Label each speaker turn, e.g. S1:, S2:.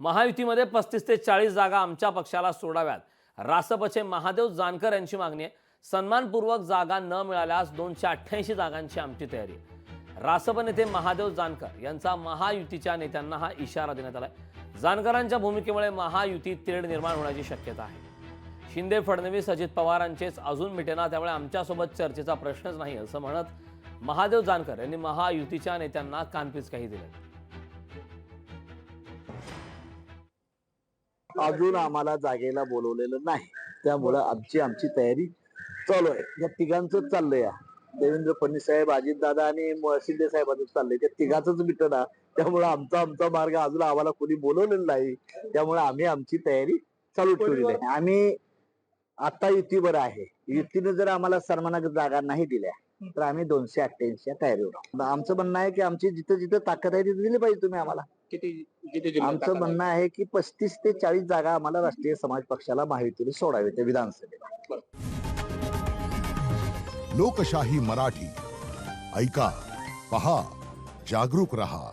S1: महायुतीमध्ये पस्तीस ते चाळीस जागा आमच्या पक्षाला सोडाव्यात. रासपचे महादेव जानकर यांची मागणी आहे. सन्मानपूर्वक जागा न मिळाल्यास दोनशे अठ्ठ्याऐंशी जागांची आमची तयारी आहे. रासप नेते महादेव जानकर यांचा महायुतीच्या नेत्यांना हा इशारा देण्यात आलाय. जानकरांच्या भूमिकेमुळे महायुतीत तेढ निर्माण होण्याची शक्यता आहे. शिंदे फडणवीस अजित पवारांचेच अजून मिटेना त्यामुळे आमच्यासोबत चर्चेचा प्रश्नच नाही असं म्हणत महादेव जानकर यांनी महायुतीच्या नेत्यांना कानपिचकाही दिल्या.
S2: अजून आम्हाला जागेला बोलवलेलं नाही. त्यामुळं आमची आमची तयारी चालू आहे. या तिघांच चाललंय या. देवेंद्र फडणवीस साहेब अजित दादा आणि शिंदे साहेबांचं चाललंय त्या तिघाच मिटना त्यामुळे आमचा आमचा मार्ग अजून आम्हाला कोणी बोलवलेलं नाही. त्यामुळे आम्ही आमची तयारी चालू ठेवलेली आहे. आम्ही आता युतीवर आहे. युतीने जर आम्हाला सन्मानाक जागा नाही दिल्या तर आम्ही दोनशे अठ्ठ्याऐंशी तयारीवर आहोत. आमचं म्हणणं आहे की आमची जिथं जिथं ताकद आहे तिथे दिली पाहिजे तुम्ही आम्हाला.
S3: किती
S2: आमचं? म्हणणं आहे की पस्तीस ते चाळीस जागा आम्हाला राष्ट्रीय समाज पक्षाला महायुतीने सोडावे त्या विधानसभेला.
S4: लोकशाही मराठी. ऐका पहा जागरूक रहा.